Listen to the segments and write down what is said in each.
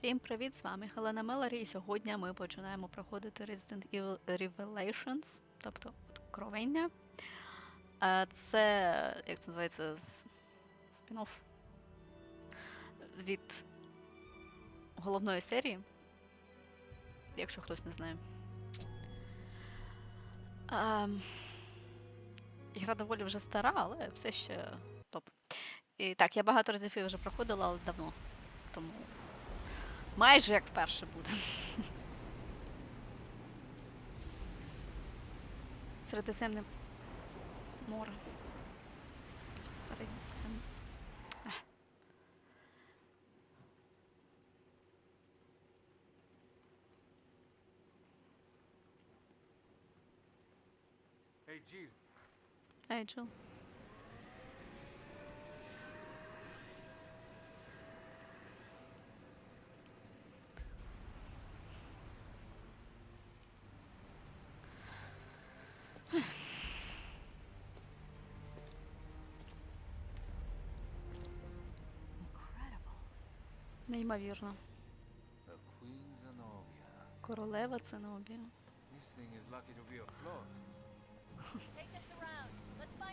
Всім привіт! З вами Хелена Мелорі, і сьогодні ми починаємо проходити Resident Evil Revelations, тобто откровення. Е, Це, як це називається, спін-офф від головної серії, якщо хтось не знає. Ем, Ігра доволі вже стара, але все ще топ. І так, я багато разів її вже проходила, але давно. Тому майже як вперше буде. Середземне море. Середземне. Ей, Джил.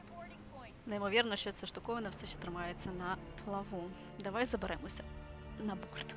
A boarding point. Неймовірно, що ця штуковина все ще тримається на плаву. Давай заберемося на борт.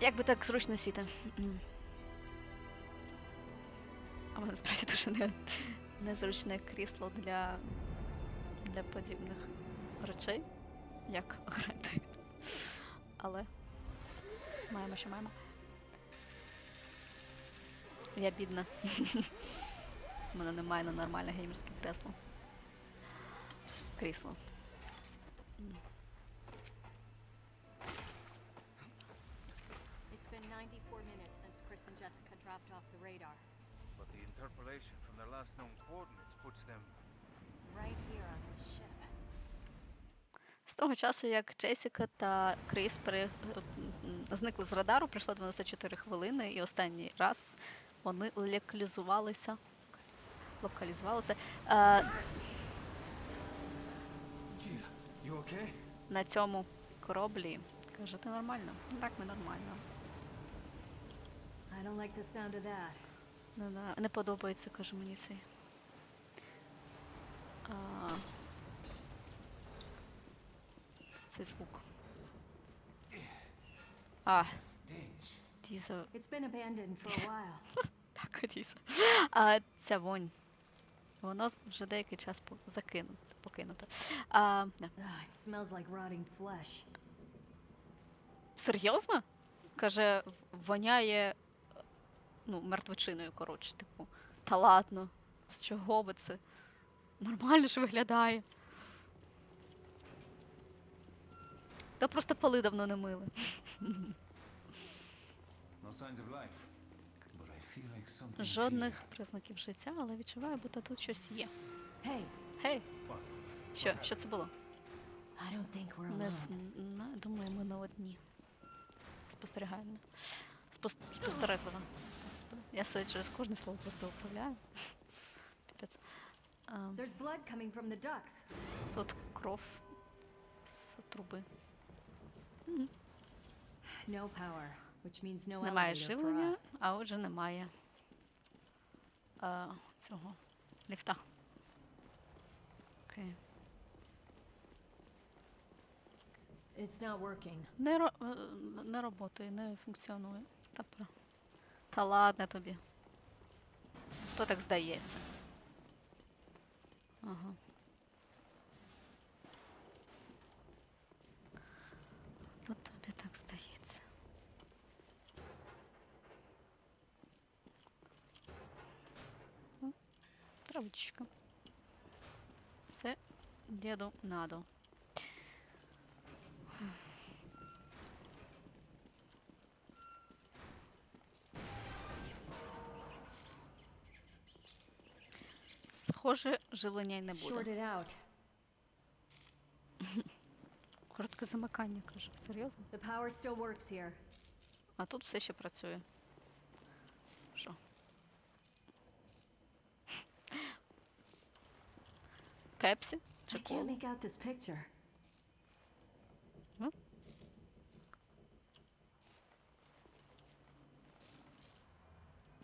Як би так зручно сіти. М. Але насправді дуже не, незручне крісло для, для подібних речей, як грати. Але маємо, що маємо. Я бідна. У мене немає на нормальне геймерське кресло. Крісло. М. It's been 94 minutes since Chris and Jessica dropped off the radar. But the interpolation from their last known coordinates puts them З того часу, як Джесіка та Кріс при... е, зникли з радару, пройшло 94 хвилини, і останній раз вони локалізувалися. Локалізувалися е, you okay? на цьому кораблі. Каже, ти нормально? Так, ми нормально. I don't like the sound of that. Не, не, не подобається, каже мені цей. А, цей звук. А. Діза. It's been abandoned for a while. Так, Діза. А, ця вонь. Воно вже деякий час закинуто, покинуто. А, да. Серйозно? Каже, воняє ну, мертвечиною, коротше, типу. Та ладно, з чого би це? Нормально ж виглядає. Та просто поли давно не мили. No signs of life. But I feel like something. Жодних признаків життя, але відчуваю, будто тут щось є. Hey, Гей, What? що? Що це було? I don't think we're Не знаю, думаю, ми не одні. Спостерігаємо. Спос- Спостерегливо. Я себе через кожне слово просто управляю. А, There's blood coming from the ducts. тут кров з труби. No power, which means no Немає elevator for живлення, us. а отже немає а, цього ліфта. Окей. It's not working. Не, ро... е, не роботає, не функціонує. Та, про... Та ладно тобі. То так здається. Ага. Тут тобі так здається. Травичка. Це діду надо. Схоже, живлення й не буде. Коротке замикання, каже. Серйозно? The power still works here. А тут все ще працює. Що? Пепсі? чи коло. picture.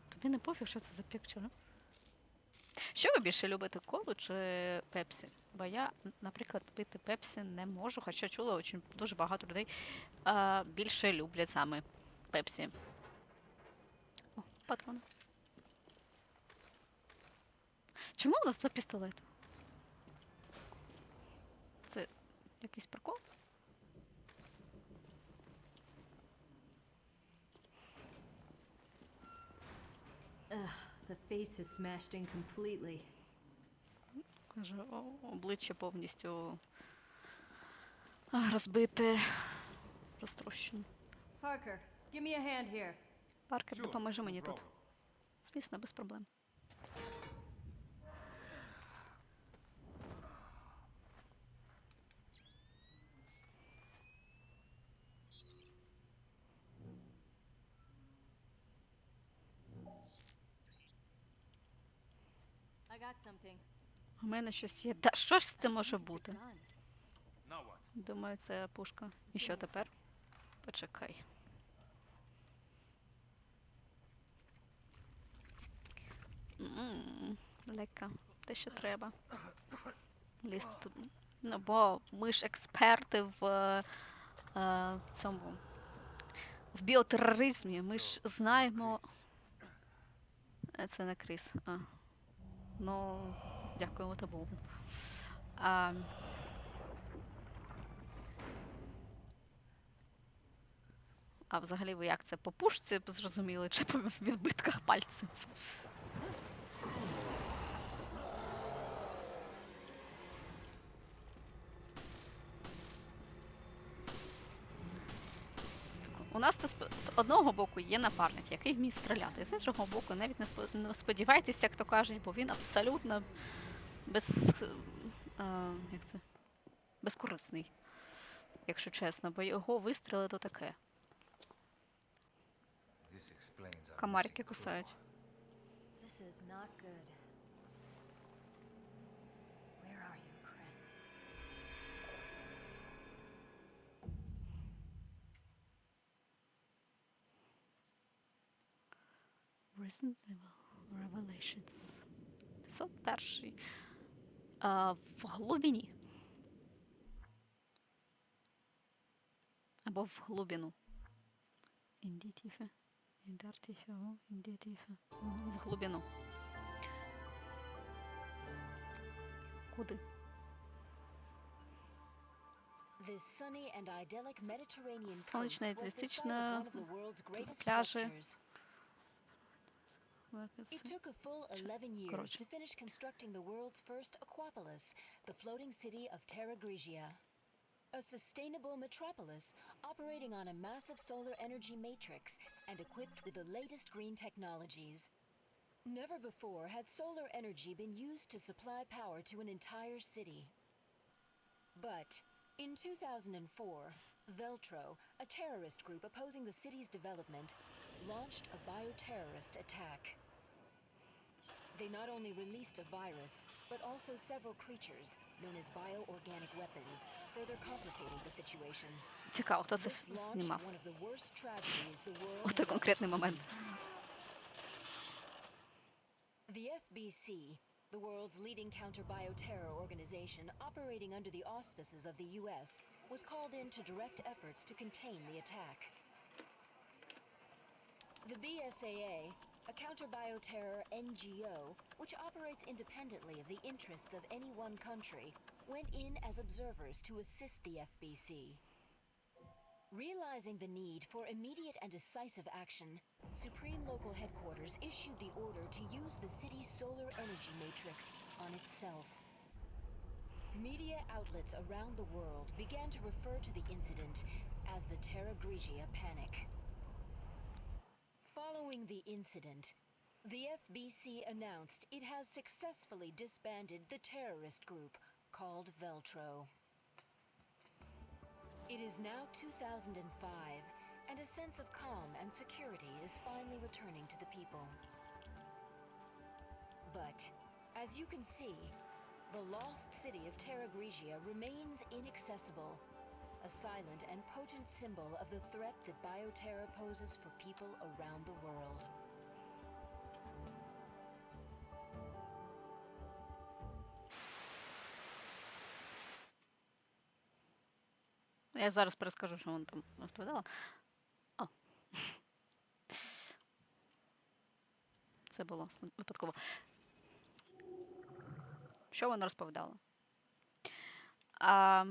Тобі не пофіг, що це за пікчер? Що ви більше любите, колу чи пепсі? Бо я, наприклад, пити пепсі не можу, хоча чула очень, дуже багато людей а, більше люблять саме пепсі. О, патрони. Чому у нас два пістолети? Це якийсь прикол? The face is smashed in completely. Каже, обличчя повністю розбите, розтрощене. Паркер, give me a hand here. Паркер, допоможи мені тут. Звісно, без проблем. У мене щось є. Та що ж це може бути? Думаю, це пушка. І що тепер? Почекай. Лека, те, що треба. Лізти тут. Ну, бо ми ж експерти в е, цьому. В біотероризмі. Ми ж знаємо. Е, Це не Кріс. А. Ну, дякуємо тобі. А, а взагалі ви як це? По пушці зрозуміли, чи по відбитках пальців? Нас тут з одного боку є напарник, який вміє стріляти. З іншого боку, навіть не сподівайтеся, як то кажуть, бо він абсолютно без, е, як це? безкорисний, якщо чесно, бо його вистріли то таке. Комарики кусають. This is not good. Resident Evil Revelations. 501. А, в глибині. Або в глибину. Індітіфе. Індартіфе. Індітіфе. В глибину. Куди? Сонячна і туристична пляжі. structures. It took a full 11 years коротше. to finish constructing the world's first aquapolis, the floating city of Terra Grigia. A sustainable metropolis operating on a massive solar energy matrix and equipped with the latest green technologies. Never before had solar energy been used to supply power to an entire city. But in 2004, Veltro, a terrorist group opposing the city's development, launched a bioterrorist attack. They not only released a virus, but also several creatures, known as bioorganic weapons, further complicating the situation. Цікаво, хто це This ф- launched знімав. one of the worst tragedies the world У has той ever конкретний seen. момент. The FBC, the world's leading counter-bioterror organization operating under the auspices of the US, was called in to direct efforts to contain the attack. The BSAA, a counter-bioterror NGO, which operates independently of the interests of any one country, went in as observers to assist the FBC. Realizing the need for immediate and decisive action, Supreme Local Headquarters issued the order to use the city's solar energy matrix on itself. Media outlets around the world began to refer to the incident as the Terra Grigia Panic. Following the incident, the FBC announced it has successfully disbanded the terrorist group called Veltro. It is now 2005, and a sense of calm and security is finally returning to the people. But, as you can see, the lost city of Terra Grigia remains inaccessible, a silent and potent symbol of the threat that Bioterra poses for people around the world. Я зараз перескажу, що вона там розповідала. О. Це було с- випадково. Що вона розповідала? А,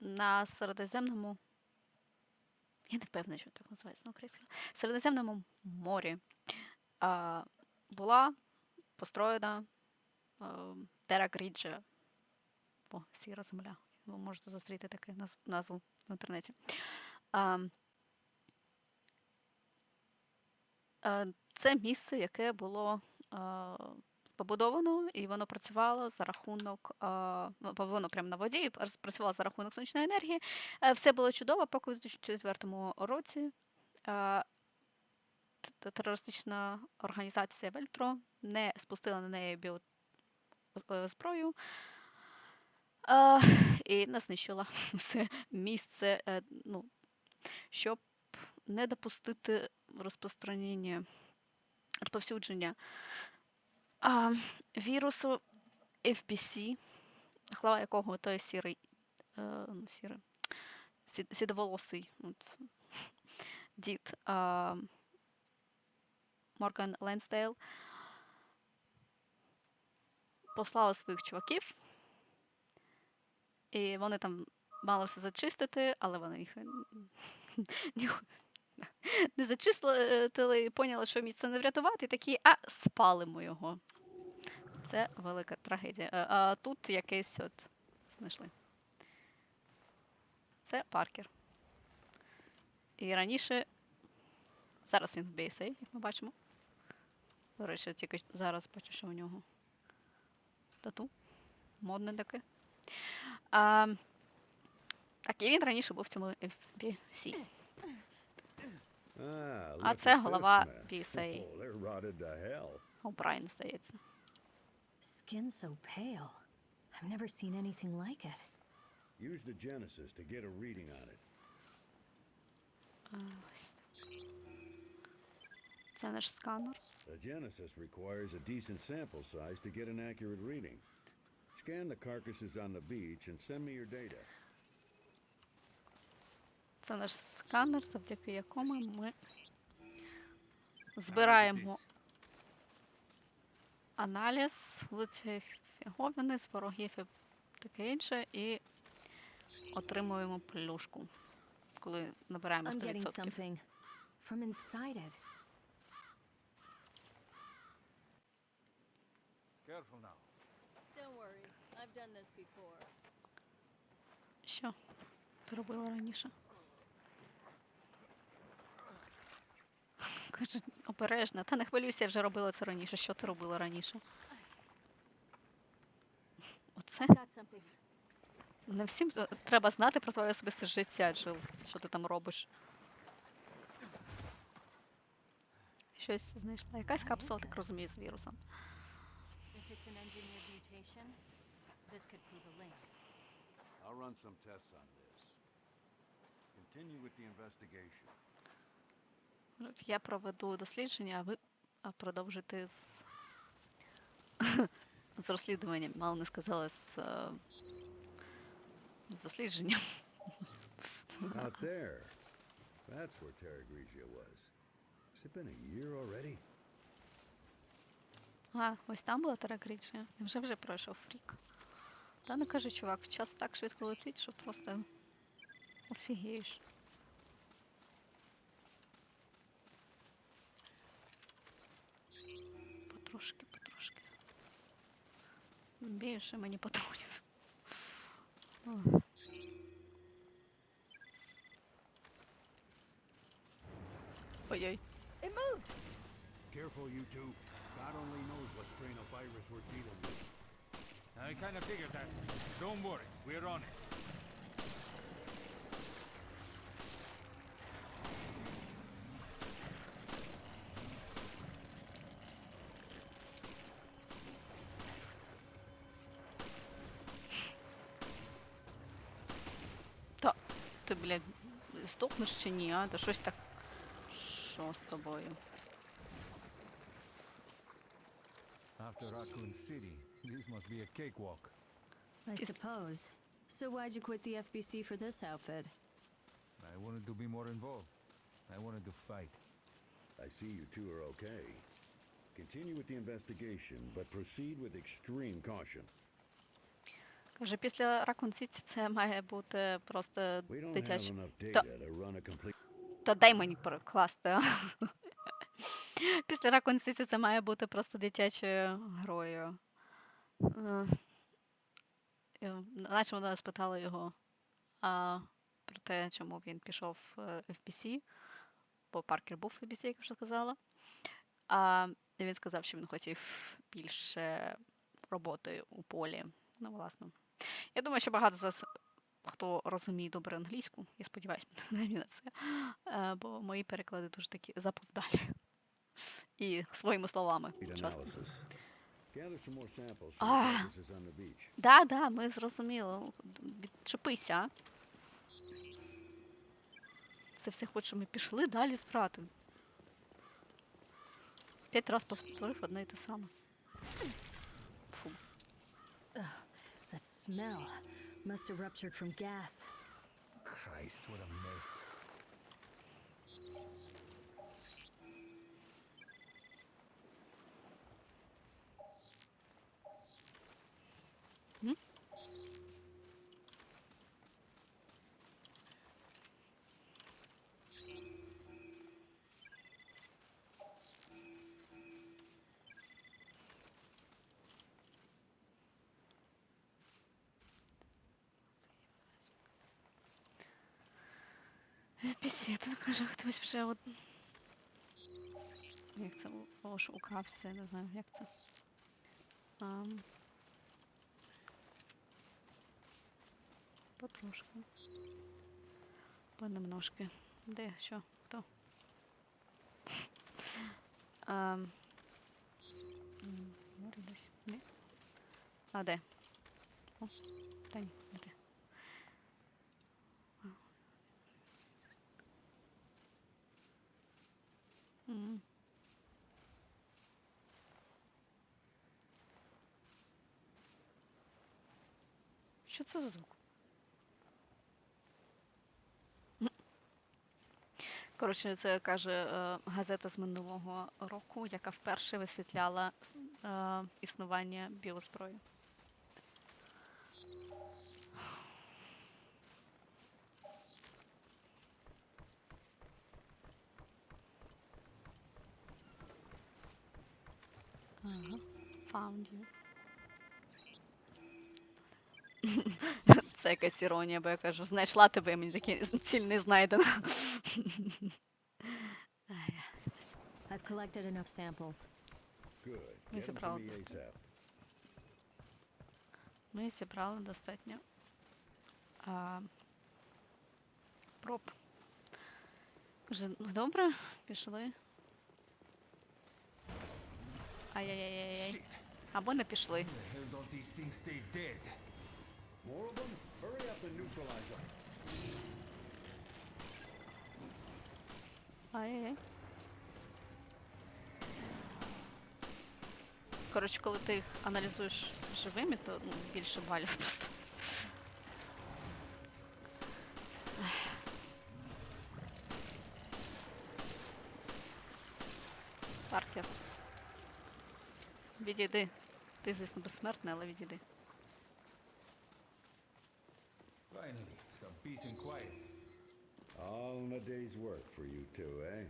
на Середземному. Я не впевнена, що так називається на українському. Середземному морі а, була построєна а, Тера Гріджа. О, сіра земля. Ви можете зустріти таку назву в інтернеті. А, е, це місце, яке було а, побудовано, і воно працювало за рахунок, а, ну, воно прямо на воді, працювало за рахунок сонячної енергії. Е, Все було чудово, поки у 2004 році т- терористична організація Вельтро не спустила на неї біозброю. І не знищила все місце, е, ну, щоб не допустити розповсюдження а, вірусу FBC, глава якого той сірий, е, ну, сірий, сі- сідоволосий от, дід а, Морган Ленстейл послала своїх чуваків і вони там мали все зачистити, але вони їх не зачистили і поняли, що місце не врятувати, і такі, а спалимо його. Це велика трагедія. А, а тут якесь от знайшли. Це Паркер. І раніше. Зараз він в BSA, як ми бачимо. До речі, тільки зараз бачу, що у нього тату. Модне таке. А, так, і він раніше був в цьому FBC. Ah, А це голова. BSA. Oh. О'Брайен, здається. Skin so pale. I've never seen anything like it. Use the Genesis to get a reading on it. А, ось. Це наш сканер. The Genesis requires a decent sample size to get an accurate reading. Scan the carcasses on the beach and send me your data. Це наш сканер, завдяки якому ми збираємо аналіз фіговини, з ворогів і таке інше, і отримуємо плюшку, коли набираємо I'm 100%. something from inside it. Careful now. Don't worry, I've done this before. Що ти робила раніше? Каже, обережно. Та не хвилюйся, я вже робила це раніше. Що ти робила раніше? Оце не всім треба знати про твоє особисте життя, Джил. Що ти там робиш? Щось знайшла. Якась капсула, так розумію, з вірусом. I'll run some tests on this. Continue with the investigation. Я проведу дослідження, а ви продовжите з, з розслідуванням. Мало не сказала з, е, з дослідженням. Out there. That's where Terra Grigia was. Has it been a year already? А, ось там була Терагрічія. Невже вже пройшов рік? Та не кажи, чувак, час так швидко летить, що просто офігієш. Потрошки, потрошки. Більше мені патронів. Ох. Ой-ой. Careful, you two. God only knows what strain of virus we're dealing with. I kind of figured that. Don't worry, we're on it. блядь, здохнеш чи ні, а? Та щось так. Що з тобою? After Raccoon City, this must be a cakewalk. I Is- suppose. So why'd you quit the FBC for this outfit? I wanted to be more involved. I wanted to fight. I see you two are okay. Continue with the investigation, but proceed with extreme caution. Каже, після Raccoon City це має бути просто a complete. та дай мені перекласти. а. Після Raccoon City це має бути просто дитячою грою. Е, Наче вона спитала його а, про те, чому він пішов в е, FBC, бо Паркер був в FBC, як я вже сказала. А він сказав, що він хотів більше роботи у полі. Ну, власне. Я думаю, що багато з вас, хто розуміє добре англійську, я сподіваюся, на це, е, бо мої переклади дуже такі запоздалі. І своїми словами часто. Да, да, ми зрозуміли. Відчепися. Це все хоче, щоб ми пішли далі з братом. П'ять раз повторив одне і те саме. That smell must have ruptured from gas. Christ, what a mess. Пісі, тут каже, хтось вже от. Як це у- о, що укрався, не знаю, як це. Ам. Потрошку. Понемножки. Де? Що? Хто? Десь. Ні? А де? О, та ні, не де. М. Що це за звук? М. Коротше, це каже е, газета з минулого року, яка вперше висвітляла е, існування біозброї. Found you. Це якась іронія, бо я кажу, знайшла тебе, і мені такі ціль не знайдена. I've collected enough samples. Good. Ми зібрали достатньо. Ми зібрали достатньо а, проб. Ну добре, пішли. Ай-яй-яй-яй. Або не пішли. More of them? Hurry up and neutralize them. Ай-яй-яй. Коротше, коли ти їх аналізуєш живими, то ну, більше балів просто. Паркер. Відійди. Ти, звісно, безсмертний, але відійди. Finally, some peace and quiet. All in a day's work for you two, eh?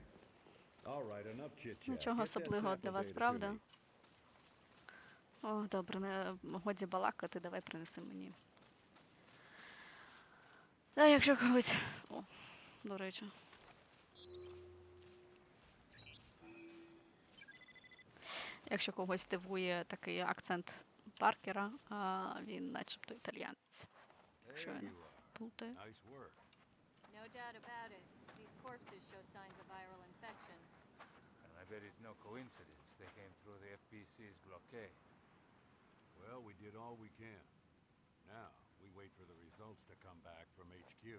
All right, enough chit-chat. Нічого особливого для вас, правда? О, добре, не годі балакати, давай принеси мені. Да, якщо когось. О, до речі. Якщо когось дивує такий акцент Паркера, а він начебто італіянець. Якщо я не плутаю. Nice work. No doubt about it. These corpses show signs of viral infection. And I bet it's no coincidence they came through the FBC's blockade. Well, we did all we can. Now, we wait for the results to come back from HQ.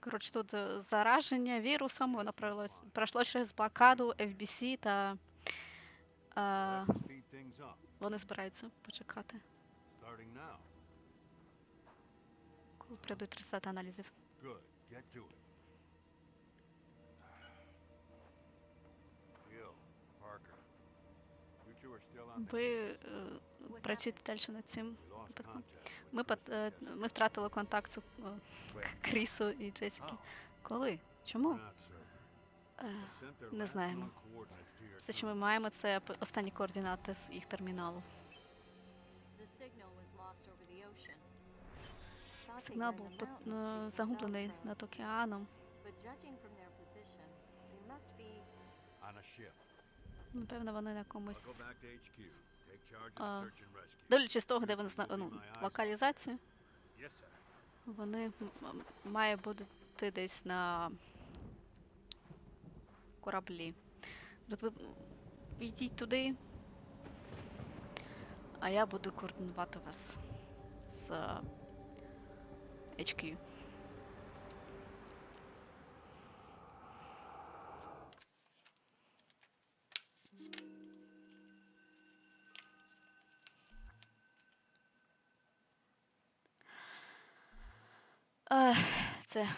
Коротше, тут е, зараження вірусом, воно пройшло, пройшло через блокаду FBC та е, things up. вони збираються почекати, коли прийдуть результати аналізів. Ви е, працюєте далі над цим випадком. Ми, е, ми втратили контакт з е, Крісу і Джесіки. Коли? Чому? Е, не знаємо. Все, що ми маємо, це останні координати з їх терміналу. Сигнал був е, загублений над океаном. Напевно, вони на of А. Дивлячись з того, де вони зна... ну, локалізацію, вони м- м- має бути десь на кораблі. Ви йдіть туди, а я буду координувати вас з HQ. Це.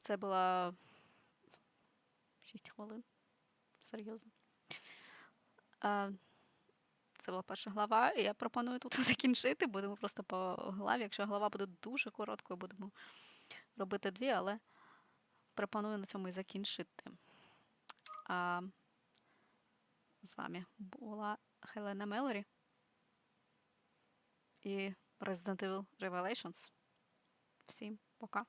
Це була 6 хвилин. Серйозно. Це була перша глава, і я пропоную тут закінчити. Будемо просто по главі. Якщо глава буде дуже короткою, будемо робити дві, але пропоную на цьому і закінчити. А, з вами була Хелена Мелорі і Resident Evil Revelations. Всім пока.